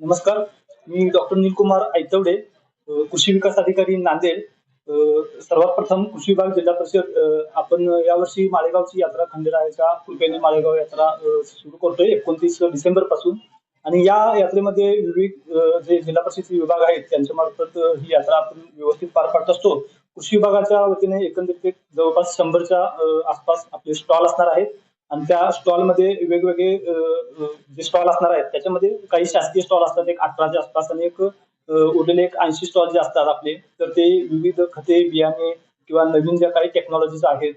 नमस्कार. मी डॉक्टर नीलकुमार आयतवडे कृषी विकास अधिकारी नांदेड. सर्वात प्रथम कृषी विभाग जिल्हा परिषद आपण यावर्षी माळेगावची यात्रा खंडेरायाच्या कृपेने माळेगाव यात्रा सुरू करतोय एकोणतीस डिसेंबरपासून आणि या यात्रेमध्ये विविध जे जिल्हा परिषदचे विभाग आहेत त्यांच्या मार्फत ही यात्रा आपण व्यवस्थित पार पाडत असतो. कृषी विभागाच्या वतीने एकंदरीत जवळपास शंभरच्या आसपास आपले स्टॉल असणार आहेत. आणि त्या स्टॉलमध्ये वेगवेगळे जे स्टॉल असणार आहेत त्याच्यामध्ये काही शासकीय स्टॉल असतात एक अठराच्या आसपास आणि एक उरलेले एक ऐंशी स्टॉल जे असतात आपले तर ते विविध खते बियाणे किंवा नवीन ज्या काही टेक्नॉलॉजीज आहेत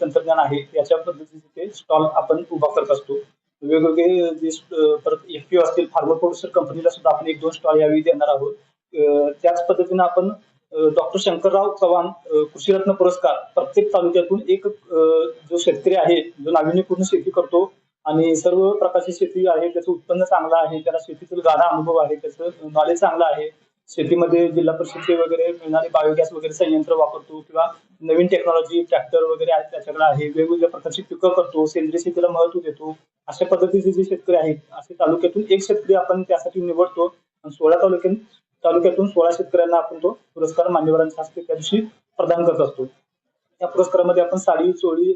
तंत्रज्ञान आहे याच्या पद्धतीचे ते स्टॉल आपण उभा करत असतो. वेगवेगळे जे परत एफपीओ असतील फार्मर प्रोड्युसर कंपनीला सुद्धा आपण एक दोन स्टॉल यावेळी देणार आहोत. त्याच पद्धतीनं आपण डॉक्टर शंकरराव चव्हाण कृषीरत्न पुरस्कार प्रत्येक तालुक्यातून एक जो शेतकरी आहे जो नाविन्यपूर्ण शेती करतो आणि सर्व प्रकारची शेती आहे त्याचं उत्पन्न चांगलं आहे त्याला शेतीतील गाढा अनुभव आहे त्याचं नॉलेज चांगलं आहे. शेतीमध्ये जिल्हा परिषदचे वगैरे मिळणारे बायोगॅस वगैरे संयंत्र वापरतो किंवा नवीन टेक्नॉलॉजी ट्रॅक्टर वगैरे आहेत त्याच्याकडे आहे वेगवेगळ्या प्रकारची पिकं करतो सेंद्रिय शेतीला महत्त्व देतो. अशा पद्धतीचे जे शेतकरी आहेत असे तालुक्यातून एक शेतकरी आपण त्यासाठी निवडतो आणि सोळा तालुक्यात तालुक्यातून सोळा शेतकऱ्यांना आपण तो पुरस्कार मान्यवरांच्या हस्ते त्या दिवशी प्रदान करत असतो. या पुरस्कारामध्ये आपण साडी चोळी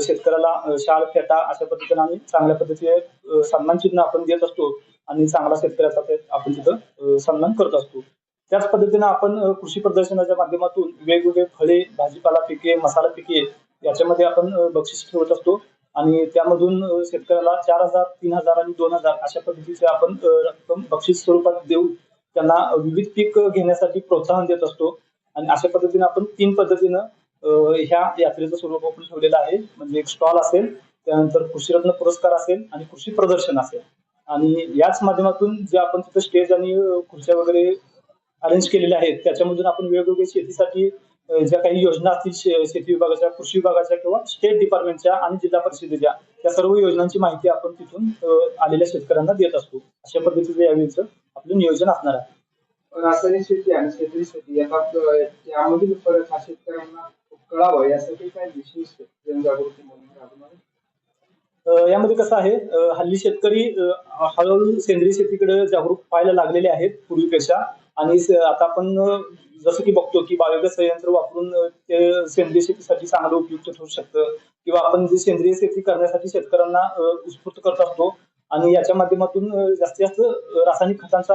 शेतकऱ्याला शाल फेटा अशा पद्धतीने आम्ही चांगल्या पद्धतीचे सन्मान चिन्ह आपण देत असतो आणि चांगला शेतकऱ्याचा ते आपण तिथं सन्मान करत असतो. त्याच पद्धतीने आपण कृषी प्रदर्शनाच्या माध्यमातून वेगवेगळे फळे भाजीपाला पिके मसाला पिके याच्यामध्ये आपण बक्षीस ठेवत असतो आणि त्यामधून शेतकऱ्याला चार हजार तीन हजार आणि दोन हजार अशा पद्धतीचे आपण रक्कम बक्षीस स्वरूपात देऊ त्यांना विविध पीक घेण्यासाठी प्रोत्साहन देत असतो. आणि अशा पद्धतीने आपण तीन पद्धतीनं ह्या यात्रेचं स्वरूप आपण ठेवलेलं आहे. म्हणजे एक स्टॉल असेल त्यानंतर कृषीरत्न पुरस्कार असेल आणि कृषी प्रदर्शन असेल. आणि याच माध्यमातून जे आपण तिथं स्टेज आणि खुर्च्या वगैरे अरेंज केलेल्या आहेत त्याच्यामधून आपण वेगवेगळ्या शेतीसाठी ज्या काही योजना असतील शे- शेती विभागाच्या कृषी विभागाच्या किंवा स्टेट डिपार्टमेंटच्या आणि जिल्हा परिषदेच्या त्या सर्व योजनांची माहिती आपण तिथून आलेल्या शेतकऱ्यांना देत असतो. अशा पद्धतीचं यावेळीचं आपलं नियोजन असणार आहे. रासायनिक शेती आणि सेंद्रिय शेती. यात यामधील फरक हा शेतकऱ्यांना कळावा यासाठी काय विशेष जनजागृती मोहीम राबवणार? आहे? अ, यामध्ये कसं आहे अ, हल्ली शेतकरी अ, हळूहळू सेंद्रिय शेतीकडे जागरूक व्हायला लागलेले आहेत पूर्वीपेक्षा. आणि स- आता आपण अ, जसं की बघतो की बायोगॅस संयंत्र वापरून अ, ते सेंद्रिय शेतीसाठी चांगलं उपयुक्त ठरू शकतं. किंवा आपण जे सेंद्रिय शेती करण्यासाठी शेतकऱ्यांना अ, उत्स्फूर्त करत असतो आणि याच्या माध्यमातून जास्तीत जास्त रासायनिक खतांचा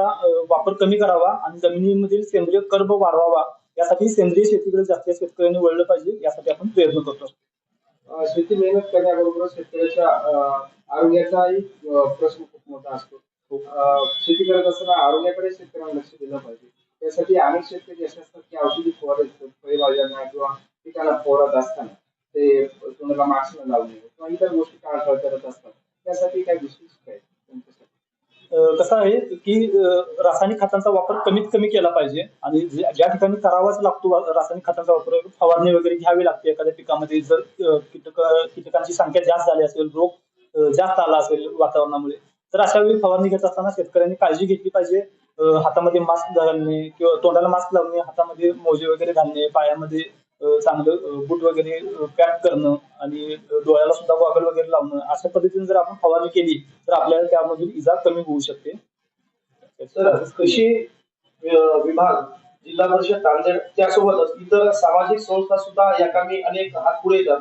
वापर कमी करावा आणि जमिनीमधील सेंद्रिय कर्ब वाढवावा यासाठी सेंद्रिय शेतीकडे जास्तीत जास्त शेतकऱ्यांनी वळलं पाहिजे यासाठी आपण प्रयत्न करतो. शेती मेहनत करण्याबरोबर शेतकऱ्याच्या आरोग्याचाही प्रश्न खूप मोठा असतो. शेती करत असताना आरोग्याकडे शेतकऱ्यांना लक्ष दिलं पाहिजे. त्यासाठी अनेक शेतकरी असे असतात की औषधी फवारत फळभाज्यांना किंवा पिकाला फवारत असताना ते तोंडाला मास्क लावणे किंवा इतर गोष्टी टाळाटाळ करत असतात. त्यासाठी काही विशेष कसं आहे की रासायनिक खतांचा वापर कमीत कमी केला पाहिजे आणि ज्या ठिकाणी करावाच लागतो रासायनिक खतांचा वापर फवारणी वगैरे घ्यावी लागते एखाद्या पिकामध्ये. जर कीटक कीटकांची संख्या जास्त झाली असेल रोग जास्त आला असेल वातावरणामुळे तर अशा वेळी फवारणी घेत असताना शेतकऱ्यांनी काळजी घेतली पाहिजे. हातामध्ये मास्क घालणे किंवा तोंडाला मास्क लावणे हातामध्ये मोजे वगैरे घालणे पायामध्ये चांगलं बूट वगैरे पॅक करणं आणि डोळ्याला सुद्धा गॉगल वगैरे लावणं अशा पद्धतीने जर आपण फवारणी केली तर आपल्याला त्यामधून इजा कमी होऊ शकते. तर कृषी विभाग जिल्हा परिषद नांदेड त्यासोबतच इतर सामाजिक संस्था सुद्धा या कामी अनेक हात पुढे येतात.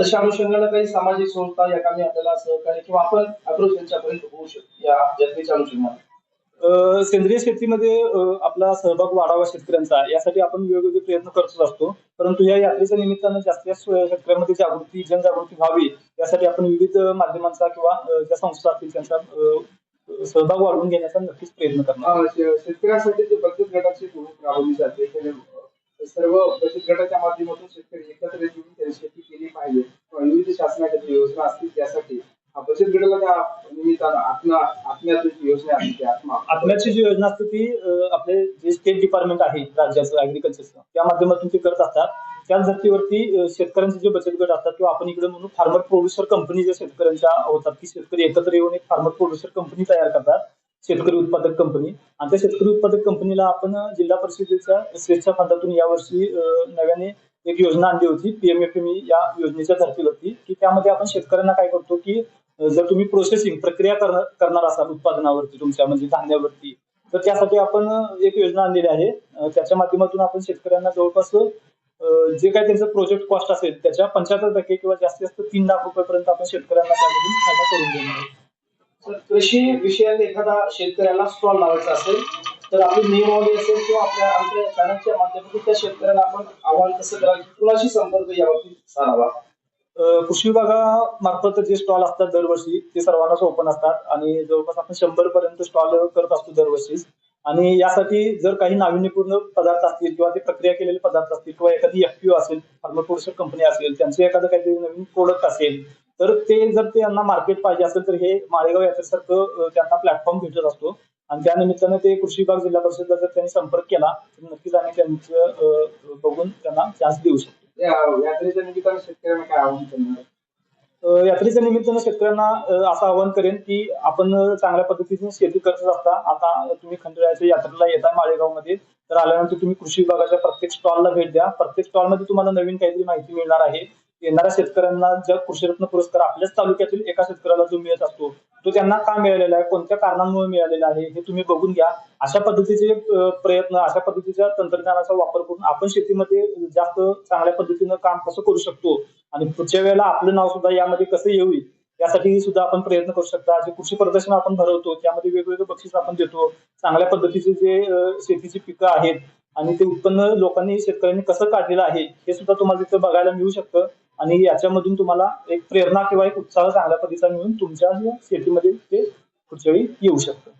तशा अनुषंगाने काही सामाजिक संस्था या कामी आपल्याला सहकार्य किंवा आपण अप्रोच त्यांच्यापर्यंत होऊ शकतो या जत्रेच्या अनुषंगाने. सेंद्रिय शेतीमध्ये आपला सहभाग वाढावा शेतकऱ्यांचा यासाठी आपण वेगवेगळे प्रयत्न करतच असतो. परंतु या यात्रेच्या निमित्तानं जास्तीत जास्त शेतकऱ्यांमध्ये जागृती जनजागृती व्हावी यासाठी आपण विविध माध्यमांचा किंवा ज्या संस्था असतील त्यांचा सहभाग वाढवून घेण्याचा नक्कीच प्रयत्न करणार. शेतकऱ्यांसाठी जे बचत गटाची भूमिका राबवली जाते त्याने, सर्व बचत गटाच्या माध्यमातून शेतकरी एकत्र येऊन त्यांनी शेती केली पाहिजे. विविध शासनाच्या योजना असतील त्यासाठी बचत गटाला आत्मा आत्म्याची योजना आहे ती आत्मा आत्म्याची जी योजना असते ती आपले जे स्टेट डिपार्टमेंट आहे राज्याचं ऍग्रिकल्चरचं त्या माध्यमातून ते करत असतात. त्याच धर्तीवरती शेतकऱ्यांचे जे बचत गट असतात किंवा आपण इकडे म्हणून फार्मर प्रोड्युसर कंपनी ज्या शेतकऱ्यांच्या होतात की शेतकरी एकत्र येऊन एक फार्मर प्रोड्युसर कंपनी तयार करतात. शेतकरी उत्पादक कंपनी आणि त्या शेतकरी उत्पादक कंपनीला आपण जिल्हा परिषदेच्या स्वेच्छा फंडातून यावर्षी अ, नव्याने एक योजना आणली होती पीएमएफएमई या योजनेच्या धर्तीवरती की त्यामध्ये आपण शेतकऱ्यांना काय करतो की जर तुम्ही प्रोसेसिंग प्रक्रिया करणार असाल उत्पादनावरती तुमच्या म्हणजे धान्यावरती तर त्यासाठी आपण एक योजना आणलेली आहे त्याच्या माध्यमातून आपण शेतकऱ्यांना जवळपास जे काही त्यांचं प्रोजेक्ट कॉस्ट असेल त्याच्या पंच्याहत्तर टक्के किंवा जास्तीत जास्त तीन लाख रुपयेपर्यंत आपण शेतकऱ्यांना त्यामधून फायदा करून देणार आहोत. कृषी विषयात एखादा शेतकऱ्याला स्टॉल लावायचा असेल तर आपली नियमावली असेल किंवा आपल्या आमच्या चॅनलच्या माध्यमातून त्या शेतकऱ्यांना आपण आव्हान कसं करावं कुणाशी संपर्क यावरती साधावा कृषी विभागामार्फत जे स्टॉल असतात दरवर्षी ते सर्वांनाच ओपन असतात आणि जवळपास आपण शंभर पर्यंत स्टॉल करत असतो दरवर्षी. आणि यासाठी जर काही नाविन्यपूर्ण पदार्थ असतील किंवा ते प्रक्रिया केलेले पदार्थ असतील किंवा एखादी एफपीओ असेल फार्मर प्रोड्युसर कंपनी असेल त्यांचं एखादं काहीतरी नवीन प्रोडक्ट असेल तर ते जर ते यांना मार्केट पाहिजे असेल तर हे माळेगाव यात्रेसारखं त्यांना प्लॅटफॉर्म भेटत असतो. आणि त्या निमित्तानं ते कृषी विभाग जिल्हा परिषदला जर त्यांनी संपर्क केला तर नक्कीच आम्ही त्यांचं बघून त्यांना चान्स देऊ शकतो. यात्रेच्या निमित्तानं शेतकऱ्यांना काय आव्हान करणार? यात्रेच्या निमित्तानं शेतकऱ्यांना असं आवाहन करेन की आपण चांगल्या पद्धतीने शेती करत असता. आता तुम्ही खंडोळ्याच्या यात्रेला येता माळेगावमध्ये तर आल्यानंतर तुम्ही कृषी विभागाच्या प्रत्येक स्टॉलला भेट द्या. प्रत्येक स्टॉलमध्ये तुम्हाला नवीन काहीतरी माहिती मिळणार आहे. येणाऱ्या शेतकऱ्यांना जर कृषीरत्न पुरस्कार आपल्याच तालुक्यातील एका शेतकऱ्याला जो मिळत असतो तो त्यांना का मिळालेला आहे कोणत्या कारणांमुळे मिळालेला आहे हे तुम्ही बघून घ्या. अशा पद्धतीचे प्रयत्न अशा पद्धतीच्या तंत्रज्ञानाचा वापर करून आपण शेतीमध्ये जास्त चांगल्या पद्धतीनं काम कसं करू शकतो आणि पुढच्या वेळेला आपलं नाव सुद्धा यामध्ये कसं येऊ यासाठी सुद्धा आपण प्रयत्न करू शकता. जे कृषी प्रदर्शन आपण भरवतो त्यामध्ये वेगवेगळे बक्षीस आपण देतो. चांगल्या पद्धतीचे जे शेतीची पिकं आहेत आणि ते उत्पन्न लोकांनी शेतकऱ्यांनी कसं काढलेलं आहे हे सुद्धा तुम्हाला तिथं बघायला मिळू शकतं. आणि याच्यामधून तुम्हाला एक प्रेरणा किंवा एक उत्साह चांगल्या पद्धतीचा मिळून तुमच्या शेतीमध्ये ते पुढच्या वेळी येऊ शकतं.